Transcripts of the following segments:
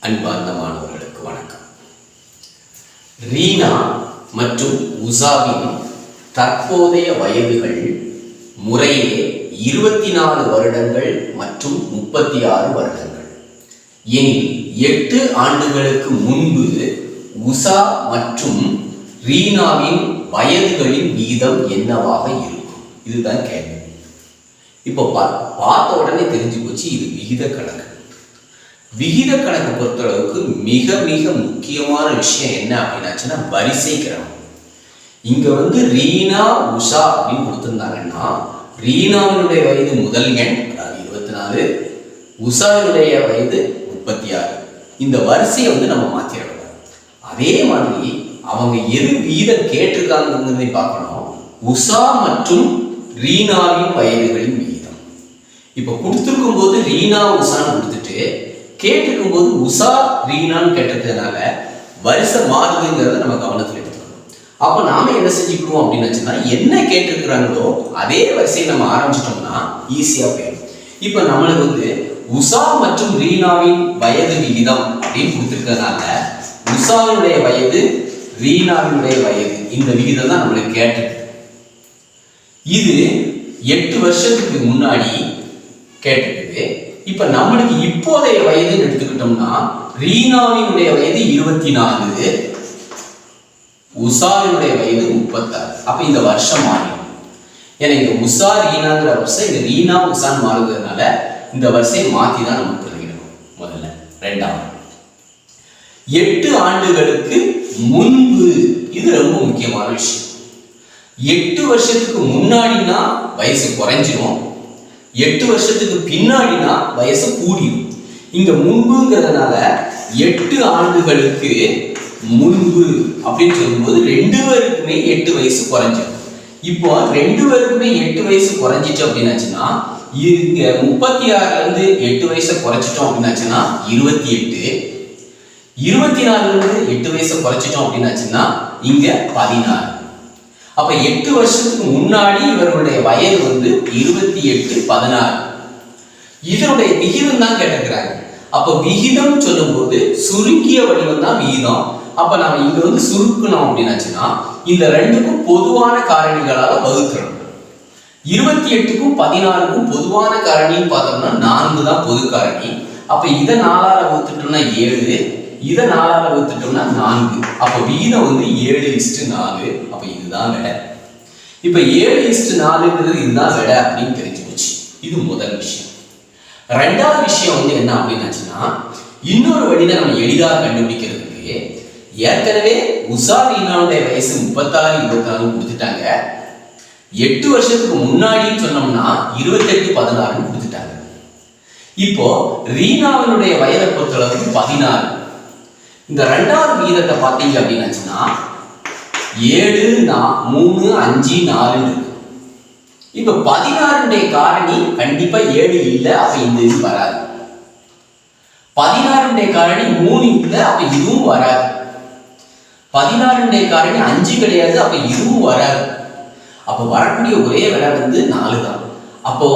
அன்பார்ந்த மாணவர்களுக்கு வணக்கம். ரீனா மற்றும் உஷாவின் தற்போதைய வயதுகள் முறையே இருபத்தி நாலு வருடங்கள் மற்றும் முப்பத்தி ஆறு வருடங்கள். எனில் எட்டு ஆண்டுகளுக்கு முன்பு உஷா மற்றும் ரீனாவின் வயதுகளின் விகிதம் என்னவாக இருக்கும்? இதுதான் கேள்வி. இப்போ பா- பார்த்த உடனே தெரிஞ்சு போச்சு இது விகித கணக்கு. விகித கணக்கு பொறுத்தளவுக்கு மிக மிக முக்கியமான விஷயம் என்ன அப்படின்னாச்சுன்னா வரிசை கிரமம் இங்க வந்து ரீனா உஷா அப்படின்னு கொடுத்திருந்தாங்கன்னா ரீனாவினுடைய வயது முதல் எண் அதாவது இருபத்தி நாலு உஷாவினுடைய வயது முப்பத்தி ஆறு இந்த வரிசையை வந்து நம்ம மாத்திடக்கூடாது அதே மாதிரி அவங்க எது வீதம் கேட்டிருக்காங்கிறதை பார்க்கணும். உஷா மற்றும் ரீனாவின் வயதுகளின் விகிதம். இப்போ கொடுத்துருக்கும் போது ரீனா உஷான்னு கொடுத்துட்டு கேட்டிருக்கும் போது உஷா ரீனான்னு கேட்டதுனால வரிசை மாறுதுங்கிறத நம்ம கவனத்தில் எடுத்துக்கணும். அப்போ நாம என்ன செஞ்சுக்கணும் அப்படின்னு வச்சுன்னா என்ன கேட்டிருக்கிறாங்களோ அதே வரிசையை நம்ம ஆரம்பிச்சிட்டோம்னா ஈஸியாக போயிடும். இப்போ நம்மளுக்கு வந்து உஷா மற்றும் ரீனாவின் வயது விகிதம் அப்படின்னு கொடுத்துருக்கறதுனால உஷாவினுடைய வயது ரீனாவினுடைய வயது இந்த விகிதம் தான் நம்மளுக்கு கேட்டது இது எட்டு வருஷத்துக்கு முன்னாடி கேட்டிருக்குது. இப்ப நம்மளுக்கு இப்போதைய வயதுன்னு எடுத்துக்கிட்டோம்னா ரீனாவினுடைய வயது இருபத்தி நாலு உசாரினுடைய வயது முப்பத்தாறு. அப்ப இந்த வருஷம் மாறிடும். ஏன்னா இந்த உஷா ரீனாங்கிற வருஷம் இந்த ரீனா உஷான்னு மாறுறதுனால இந்த வருஷம் மாத்தி தான் நம்ம தெரிஞ்சுக்கணும் முதல்ல. ரெண்டாவது. எட்டு ஆண்டுகளுக்கு முன்பு இது ரொம்ப முக்கியமான விஷயம். எட்டு வருஷத்துக்கு முன்னாடினா வயசு குறைஞ்சிரும். எட்டு வருஷத்துக்கு பின்னாடினா வயசு கூடியும் இங்க முன்புங்கிறதுனால எட்டு ஆண்டுகளுக்கு முன்பு அப்படின்னு சொல்லும்போது ரெண்டு பேருக்குமே எட்டு வயசு குறைஞ்சிடும் இப்போ ரெண்டு பேருக்குமே எட்டு வயசு குறைஞ்சிச்சு அப்படின்னாச்சுன்னா இங்க முப்பத்தி ஆறுல இருந்து எட்டு வயசை குறைச்சிட்டோம் அப்படின்னாச்சுன்னா இருபத்தி எட்டு. இருபத்தி நாலுல இருந்து எட்டு வயசை குறைச்சிட்டோம் அப்படின்னாச்சுன்னா இங்க பதினாறு. அப்ப எட்டு வருஷத்துக்கு முன்னாடி இவர்களுடைய வயது வந்து இருபத்தி எட்டு பதினாறு. இதனுடைய விகிதம் தான் கேட்டுக்கிறாங்க அப்ப விகிதம் சொல்லும்போது சுருக்கிய வடிவம் தான் விகிதம். அப்ப நாம இங்க வந்து சுருக்கணும் அப்படின்னாச்சுன்னா இந்த ரெண்டுக்கும் பொதுவான காரணிகளால வகுக்கணும். இருபத்தி எட்டுக்கும் பதினாறுக்கும் பொதுவான காரணின்னு பார்த்தோம்னா நான்கு தான் பொது காரணி. அப்ப இதை நாலால வகுத்துட்டோம்னா ஏழு இதை நாலால வகுத்துட்டோம்னா நான்கு. அப்ப வீதம் வந்து ஏழு இஸ்டு நாலு. அப்ப இதுதான் விடை இப்ப ஏழு இஸ்டு நாலுங்கிறது இதுதான் விடை அப்படின்னு தெரிஞ்சு போச்சு. இது முதல் விஷயம். ரெண்டாவது விஷயம் வந்து என்ன அப்படின்னாச்சுன்னா இன்னொரு வழியில நம்ம எளிதாக கண்டுபிடிக்கிறதுக்கு ஏற்கனவே உஷா ரீனாவுடைய வயசு முப்பத்தாறு இருபத்தாறு கொடுத்துட்டாங்க. எட்டு வருஷத்துக்கு முன்னாடின்னு சொன்னோம்னா இருபத்தெட்டு பதினாறுன்னு கொடுத்துட்டாங்க. இப்போ ரீனாவினுடைய வயதை பொறுத்தளவுக்கு பதினாறு. இந்த ரெண்டாவது விகிதத்தை பார்த்தீங்க அப்படின்னாச்சுன்னா ஏழு நா மூணு அஞ்சு நாலுன்னு இருக்கு. இப்ப பதினாறுடைய காரணி கண்டிப்பா ஏழு இல்லை அப்ப இந்த இது வராது. பதினாறுடைய காரணி மூணு இல்லை அப்ப இதுவும் வராது. பதினாறுடைய காரணி அஞ்சு கிடையாது அப்ப இதுவும் வராது. அப்ப வரக்கூடிய ஒரே விலை வந்து நாலு தான். அப்போ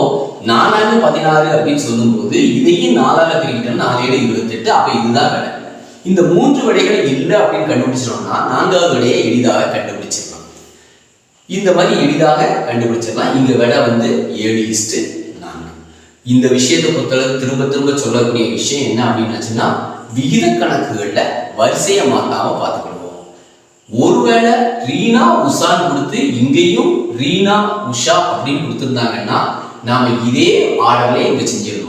நாலாவது பதினாறு அப்படின்னு சொல்லும்போது இதையும் நாலாவது பிரிக்கிட்டோம்னா நாலு ஏழு இருபத்தெட்டு அப்ப இதுதான் விலை. இந்த மூன்று விடைகள் இல்லை அப்படின்னு கண்டுபிடிச்சிட்டோம்னா நான்காவது விடையை எளிதாக கண்டுபிடிச்சிடலாம். இந்த மாதிரி எளிதாக கண்டுபிடிச்சிடலாம். இங்க விடை வந்து ஏழு இஸ்டு நான்கு. இந்த விஷயத்தை பொறுத்தளவு திரும்ப திரும்ப சொல்லக்கூடிய விஷயம் என்ன அப்படின்னாச்சுன்னா விகித கணக்குகளில் வரிசையை மாத்தாம பார்த்துக்கிடுவோம் ஒருவேளை ரீனா உஷான்னு கொடுத்து இங்கேயும் ரீனா உஷா அப்படின்னு கொடுத்துருந்தாங்கன்னா நாம இதே ஆர்டர்ல இங்க செஞ்சிடணும்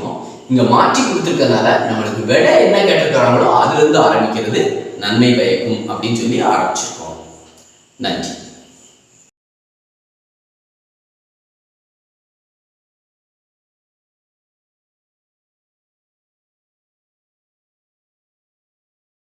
இங்கே மாற்றி கொடுத்துருக்கனால நம்மளுக்கு விட என்ன கேட்டிருக்கிறாங்களோ அதுலேருந்து ஆரம்பிக்கிறது நன்மை பயக்கும் அப்படின்னு சொல்லி ஆரம்பிச்சிருக்கோம். நன்றி.